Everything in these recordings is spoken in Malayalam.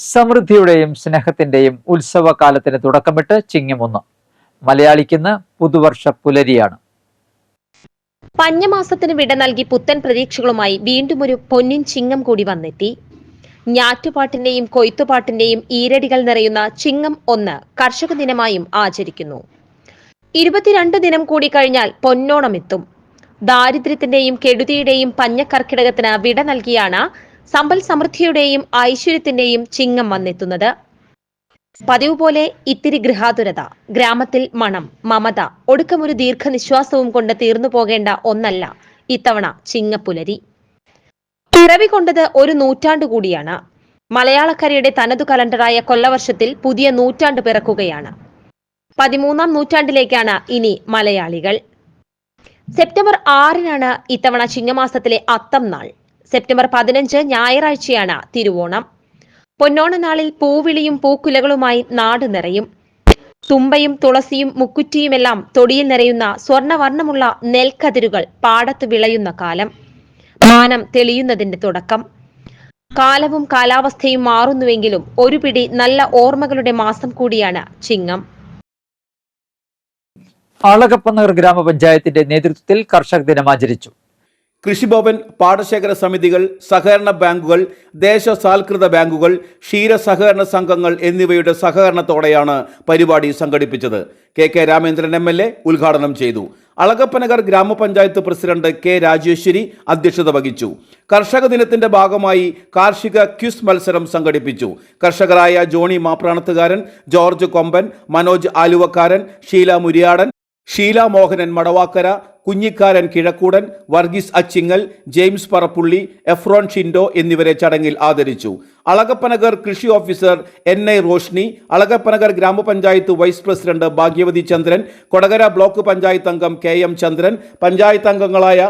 സമൃദ്ധിയുടെയും സ്നേഹത്തിന്റെയും ഉത്സവകാലത്തിന് തുടക്കമിട്ട് ചിങ്ങമൊന്ന്. മലയാളിക്കിന്ന് പുതുവർഷ പുലരിയാണ്. പഞ്ഞമാസത്തിന് വിട നൽകി പുത്തൻ പ്രതീക്ഷകളുമായി വീണ്ടും ഒരു പൊന്നിൻ ചിങ്ങം കൂടി വന്നെത്തി. ഞാറ്റുപാട്ടിന്റെയും കൊയ്ത്തുപാട്ടിന്റെയും ഈരടികൾ നിറയുന്ന ചിങ്ങം ഒന്ന് കർഷക ദിനമായും ആചരിക്കുന്നു. ഇരുപത്തിരണ്ട് ദിനം കൂടി കഴിഞ്ഞാൽ പൊന്നോണമെത്തും ദാരിദ്ര്യത്തിന്റെയും കെടുതിയുടെയും പഞ്ഞക്കർക്കിടകത്തിന് വിട നൽകിയാണ് സമ്പൽ സമൃദ്ധിയുടെയും ഐശ്വര്യത്തിന്റെയും ചിങ്ങം വന്നെത്തുന്നത്. പതിവ് പോലെ ഇത്തിരി ഗൃഹാതുരത ഗ്രാമത്തിൽ മണം മമത ഒടുക്കമൊരു ദീർഘനിശ്വാസവും കൊണ്ട് തീർന്നു പോകേണ്ട ഒന്നല്ല ഇത്തവണ ചിങ്ങപ്പുലരി. പിറവി കൊണ്ടത് ഒരു നൂറ്റാണ്ടു കൂടിയാണ്. മലയാളക്കരയുടെ തനതു കലണ്ടറായ കൊല്ലവർഷത്തിൽ പുതിയ നൂറ്റാണ്ട് പിറക്കുകയാണ്. പതിമൂന്നാം നൂറ്റാണ്ടിലേക്കാണ് ഇനി മലയാളികൾ. സെപ്റ്റംബർ ആറിനാണ് ഇത്തവണ ചിങ്ങമാസത്തിലെ അത്തം നാൾ. സെപ്റ്റംബർ പതിനഞ്ച് ഞായറാഴ്ചയാണ് തിരുവോണം. പൊന്നോണ നാളിൽ പൂവിളിയും പൂക്കുലകളുമായി നാട് നിറയും. തുമ്പയും തുളസിയും മുക്കുറ്റിയുമെല്ലാം തൊടിയിൽ നിറയുന്ന സ്വർണവർണമുള്ള നെൽക്കതിരുകൾ പാടത്ത് വിളയുന്ന കാലം. മാനം തെളിയുന്നതിന്റെ തുടക്കം. കാലവും കാലാവസ്ഥയും മാറുന്നുവെങ്കിലും ഒരു പിടി നല്ല ഓർമ്മകളുടെ മാസം കൂടിയാണ് ചിങ്ങം. ആളകപ്പനഗർ ഗ്രാമപഞ്ചായത്തിന്റെ നേതൃത്വത്തിൽ കർഷക ദിനം ആചരിച്ചു. കൃഷിഭവൻ പാടശേഖര സമിതികൾ സഹകരണ ബാങ്കുകൾ ദേശസാൽകൃത ബാങ്കുകൾ ക്ഷീര സഹകരണ സംഘങ്ങൾ എന്നിവയുടെ സഹകരണത്തോടെയാണ് പരിപാടി സംഘടിപ്പിച്ചത്. K K Ramendran M L A ഉദ്ഘാടനം ചെയ്തു. അളകപ്പനഗർ ഗ്രാമപഞ്ചായത്ത് പ്രസിഡന്റ് കെ രാജേശ്വരി അധ്യക്ഷത വഹിച്ചു. കർഷക ദിനത്തിന്റെ ഭാഗമായി കാർഷിക ക്വിസ് മത്സരം സംഘടിപ്പിച്ചു. കർഷകരായ Johnny Mapranathukaran George Komban Manoj Aluvakkaran Sheela Muriyadan Sheela Mohanan Madavakkara Kunjikkaran Kizhakkoodan Varghese Achingal James Parappully Ephron Shindo എന്നിവരെ ചടങ്ങിൽ ആദരിച്ചു. അളകപ്പനഗർ കൃഷി officer N I Roshni Alakappanagar ഗ്രാമപഞ്ചായത്ത് വൈസ് പ്രസിഡന്റ് ഭാഗ്യവതി ചന്ദ്രൻ കൊടകര ബ്ലോക്ക് പഞ്ചായത്ത് അംഗം കെ എം ചന്ദ്രൻ പഞ്ചായത്ത് അംഗങ്ങളായ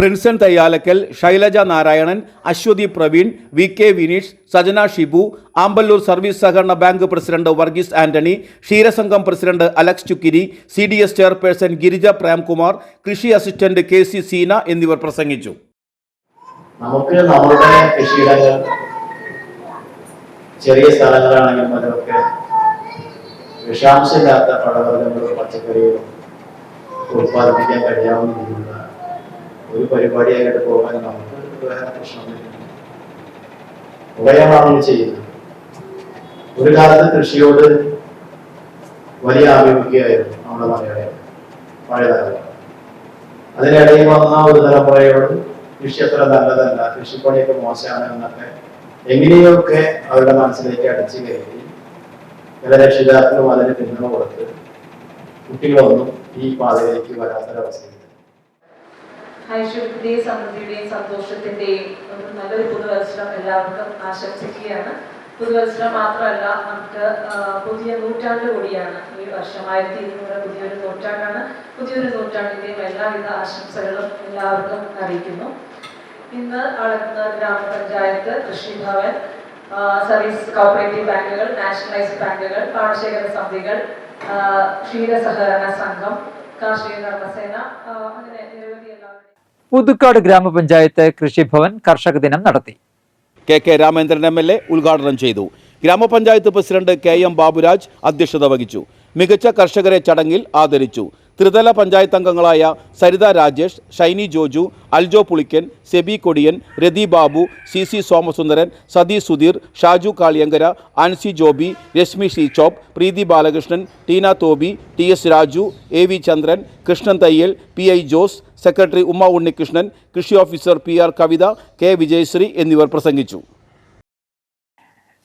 Prinson Thayyalakkal Shailaja Narayanan Aswathy Praveen V K Vineesh Sajana Shibu Amballur service സഹകരണ bank president Varghese Antony ക്ഷീരസംഘം president Alex Chukkiri C D S chairperson Girija Premkumar കൃഷി അസിസ്റ്റന്റ് കെ സി സീന എന്നിവർ പ്രസംഗിച്ചു. നമുക്ക് നമ്മുടെ കൃഷിയിടങ്ങൾ ചെറിയ സ്ഥലങ്ങളാണെങ്കിൽ അതൊക്കെ വിഷാംശമില്ലാത്ത പഴവർഗങ്ങളും പച്ചക്കറികളും ഉത്പാദിപ്പിക്കാൻ കഴിയാവുന്ന രീതിയിലുള്ള ഒരു പരിപാടിയായിട്ട് പോകാൻ നമുക്ക് വേറെ നമ്മൾ ചെയ്യുന്നത്. ഒരു കാലത്ത് കൃഷിയോട് വലിയ ആഭിമുഖ്യമായിരുന്നു നമ്മുടെ മലയാളികൾ പഴയ അതിനിടയിൽ വന്ന ഒരു തലമുറയോട് കൃഷി അത്ര നല്ലതല്ല കൃഷിപ്പണിയൊക്കെ മോശമാണ് എന്നൊക്കെ എങ്ങനെയൊക്കെ അവരുടെ മനസ്സിലേക്ക് അടിച്ചു കയറി ചില രക്ഷിതാക്കളും അതിന് പിന്തുണ കൊടുത്ത് കുട്ടികളൊന്നും ഈ പാതയിലേക്ക് വരാത്തൊരവസ്ഥയുണ്ട് ഐശ്വര്യത്തിന്റെയും സമൃദ്ധിയുടെയും സന്തോഷത്തിന്റെയും ഒരു നല്ലൊരു പുതുവത്സരം എല്ലാവർക്കും ആശംസിക്കുകയാണ്. പുതുവത്സരം മാത്രമല്ല നമുക്ക് പുതിയ നൂറ്റാണ്ട് കൂടിയാണ്. ഈ വർഷം ആയിരത്തി ഇരുന്നൂറ് പുതിയൊരു നൂറ്റാണ്ടാണ്. പുതിയൊരു നൂറ്റാണ്ടിന്റെയും എല്ലാവിധ ആശംസകളും എല്ലാവർക്കും അറിയിക്കുന്നു. ഇന്ന് അളക്കുന്ന ഗ്രാമപഞ്ചായത്ത് കൃഷിഭവൻ സർവീസ് കോപ്പറേറ്റീവ് ബാങ്കുകൾ നാഷണലൈസ്ഡ് ബാങ്കുകൾ പാടശേഖര സമിതികൾ ക്ഷീര സഹകരണ സംഘം കാർഷിക കർമ്മസേന അങ്ങനെ നിരവധി എല്ലാവരുടെയും പുതുക്കാട് ഗ്രാമപഞ്ചായത്ത് കൃഷിഭവൻ കർഷക ദിനം നടത്തി. K K Ramendran M L A ഉദ്ഘാടനം ചെയ്തു. ഗ്രാമപഞ്ചായത്ത് പ്രസിഡന്റ് കെ എം ബാബുരാജ് അധ്യക്ഷത വഹിച്ചു. മികച്ച കർഷകരെ ചടങ്ങിൽ ആദരിച്ചു. ത്രിതല പഞ്ചായത്ത് അംഗങ്ങളായ Saritha Rajesh Shiny Joju Aljo Pulikkan SEBI Kodiyan Rathi Babu C C Somasundaran Sathi Sudheer Shaju Kaliyankara Ancy Joby Rashmi ഷീചോപ്പ് Preethi Balakrishnan Teena Toby T S Raju A V Chandran Krishnan Thayyil P I Jose secretary Umma Unnikrishnan കൃഷി officer P R Kavitha K Vijayasree എന്നിവർ പ്രസംഗിച്ചു.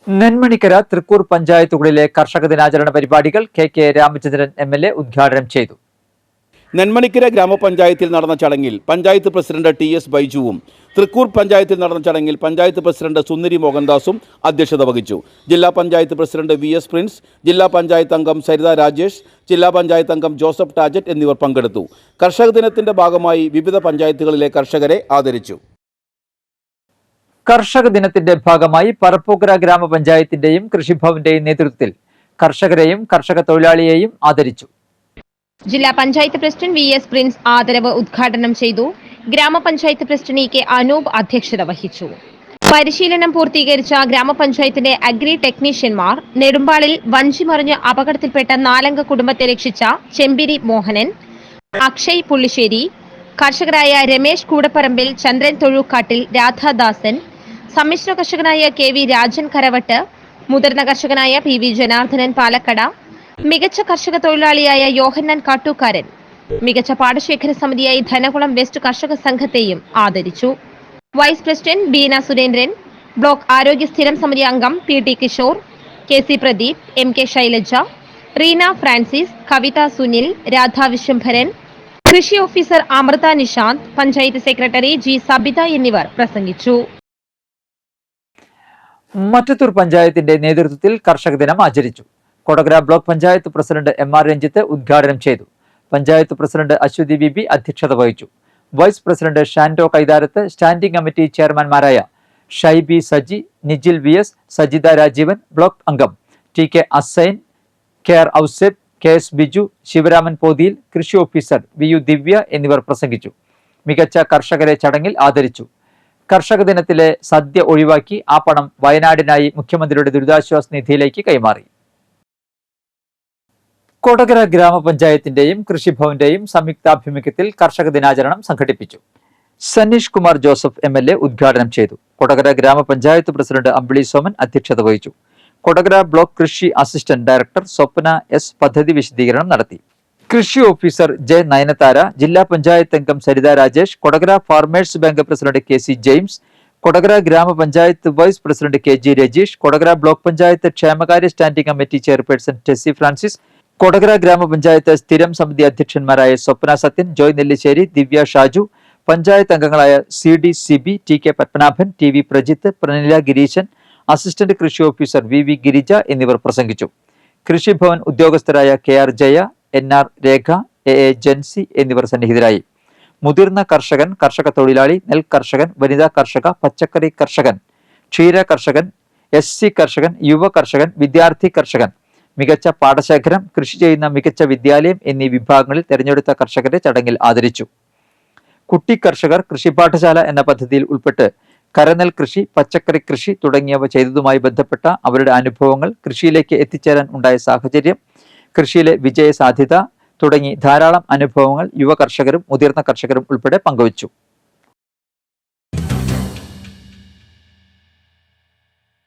നെന്മണിക്കര തൃക്കൂർ പഞ്ചായത്തുകളിലെ കർഷക ദിനാചരണ പരിപാടികൾ K K Ramachandran M L A ഉദ്ഘാടനം ചെയ്തു. നെന്മണിക്കര ഗ്രാമപഞ്ചായത്തിൽ നടന്ന ചടങ്ങിൽ പഞ്ചായത്ത് പ്രസിഡന്റ് ടി എസ് ബൈജുവും തൃക്കൂർ പഞ്ചായത്തിൽ നടന്ന ചടങ്ങിൽ പഞ്ചായത്ത് പ്രസിഡന്റ് സുന്ദരി മോഹൻദാസും അധ്യക്ഷത വഹിച്ചു. ജില്ലാ panchayat president V S Prince ജില്ലാ പഞ്ചായത്ത് അംഗം സരിത രാജേഷ് ജില്ലാ പഞ്ചായത്ത് അംഗം ജോസഫ് ടാജറ്റ് എന്നിവർ പങ്കെടുത്തു. കർഷക ദിനത്തിന്റെ ഭാഗമായി വിവിധ പഞ്ചായത്തുകളിലെ കർഷകരെ ആദരിച്ചു. കർഷക ദിനത്തിന്റെ ഭാഗമായി പറപ്പൂക്കര ഗ്രാമപഞ്ചായത്തിന്റെയും കൃഷിഭവന്റെയും നേതൃത്വത്തിൽ കർഷകരെയും കർഷക തൊഴിലാളിയെയും ആദരിച്ചു. ജില്ലാ panchayat president V S Prince ആദരവ് ഉദ്ഘാടനം ചെയ്തു. ഗ്രാമപഞ്ചായത്ത് പ്രസിഡന്റ് ഇ കെ അനൂപ് അധ്യക്ഷത വഹിച്ചു. പരിശീലനം പൂർത്തീകരിച്ച ഗ്രാമപഞ്ചായത്തിന്റെ അഗ്രി ടെക്നീഷ്യന്മാർ നെടുമ്പാളിൽ വഞ്ചിമറിഞ്ഞ് അപകടത്തിൽപ്പെട്ട നാലംഗ കുടുംബത്തെ രക്ഷിച്ച ചെമ്പിരി മോഹനൻ അക്ഷയ് പുള്ളിശ്ശേരി കർഷകരായ രമേശ് കൂടപ്പറമ്പിൽ ചന്ദ്രൻ തൊഴുക്കാട്ടിൽ രാധാദാസൻ സമ്മിശ്ര കർഷകനായ കെ വി രാജൻ കരവട്ട് മുതിർന്ന കർഷകനായ പി വി ജനാർദ്ദനൻ പാലക്കട മികച്ച കർഷക തൊഴിലാളിയായ യോഹന്നാൻ കാട്ടൂക്കാരൻ. മികച്ച പാടശേഖര സമിതിയായി ധനകുളം വെസ്റ്റ് കർഷക സംഘത്തെയും ആദരിച്ചു. Vice president Beena Surendran block ആരോഗ്യ സ്ഥിരം സമിതി അംഗം P T Kishore K C Pradeep M K Shailaja Reena Francis Kavitha Sunil Radha Viswambharan കൃഷി officer Amritha Nishanth panchayat secretary G Sabitha എന്നിവർ പ്രസംഗിച്ചു. മറ്റത്തൂർ പഞ്ചായത്തിന്റെ നേതൃത്വത്തിൽ കർഷക ദിനം ആചരിച്ചു. Kodakara block panchayat president M R Ranjith ഉദ്ഘാടനം ചെയ്തു. പഞ്ചായത്ത് പ്രസിഡന്റ് അശ്വതി ബി അധ്യക്ഷത വഹിച്ചു. Vice president Shando Kaitharath standing committee ചെയർമാൻമാരായ Shaiby Saji Nijil V S Sajitha Rajeevan block അംഗം T K Asain K R Ouseph K S Biju Sivaraman Pothiyil കൃഷി ഓഫീസർ വി യു ദിവ്യ എന്നിവർ പ്രസംഗിച്ചു. മികച്ച കർഷകരെ ചടങ്ങിൽ ആദരിച്ചു. കർഷക ദിനത്തിലെ സദ്യ ഒഴിവാക്കി ആ പണം വയനാടിനായി മുഖ്യമന്ത്രിയുടെ ദുരിതാശ്വാസ നിധിയിലേക്ക് കൈമാറി. കൊടകര ഗ്രാമപഞ്ചായത്തിന്റെയും കൃഷിഭവന്റെയും സംയുക്താഭിമുഖ്യത്തിൽ കർഷക ദിനാചരണം സംഘടിപ്പിച്ചു. Saneesh Kumar Joseph M L A ഉദ്ഘാടനം ചെയ്തു. കൊടകര ഗ്രാമപഞ്ചായത്ത് പ്രസിഡന്റ് അമ്പിളി സോമൻ അധ്യക്ഷത വഹിച്ചു. കൊടകര ബ്ലോക്ക് കൃഷി അസിസ്റ്റന്റ് ഡയറക്ടർ സ്വപ്ന എസ് പദ്ധതി വിശദീകരണം നടത്തി. കൃഷി ഓഫീസർ ജെ നയനതാര ജില്ലാ പഞ്ചായത്ത് അംഗം Saritha Rajesh Kodakara farmers bank president K C James Kodakara ഗ്രാമപഞ്ചായത്ത് vice president K G Rajeesh Kodakara block panchayat ക്ഷേമകാര്യ standing committee chairperson Tessy Francis Kodakara ഗ്രാമപഞ്ചായത്ത് സ്ഥിരം സമിതി അധ്യക്ഷന്മാരായ സ്വപ്ന സത്യൻ ജോയ് നെല്ലിശ്ശേരി ദിവ്യ ഷാജു പഞ്ചായത്ത് അംഗങ്ങളായ C D Siby T K Padmanabhan T V Prajith Pranila Gireesan assistant കൃഷി ഓഫീസർ വി വി ഗിരിജ എന്നിവർ പ്രസംഗിച്ചു. Krishibhavan ഉദ്യോഗസ്ഥരായ K R Jaya N R Rekha A A Jancy എന്നിവർ സന്നിഹിതരായി. മുതിർന്ന കർഷകൻ കർഷക തൊഴിലാളി നെൽ കർഷകൻ വനിതാ കർഷക പച്ചക്കറി കർഷകൻ ക്ഷീര കർഷകൻ എസ് സി കർഷകൻ യുവ കർഷകൻ വിദ്യാർത്ഥി കർഷകൻ മികച്ച പാടശേഖരം കൃഷി ചെയ്യുന്ന മികച്ച വിദ്യാലയം എന്നീ വിഭാഗങ്ങളിൽ തെരഞ്ഞെടുത്ത കർഷകരെ ചടങ്ങിൽ ആദരിച്ചു. കുട്ടി കർഷകർ കൃഷി പാഠശാല എന്ന പദ്ധതിയിൽ ഉൾപ്പെട്ട് കരനെൽ കൃഷി പച്ചക്കറി കൃഷി തുടങ്ങിയവ ചെയ്തതുമായി ബന്ധപ്പെട്ട അവരുടെ അനുഭവങ്ങൾ കൃഷിയിലേക്ക് എത്തിച്ചേരാൻ ഉണ്ടായ സാഹചര്യം കൃഷിയിലെ വിജയ സാധ്യത തുടങ്ങി ധാരാളം അനുഭവങ്ങൾ യുവ കർഷകരും മുതിർന്ന കർഷകരും ഉൾപ്പെടെ പങ്കുവച്ചു.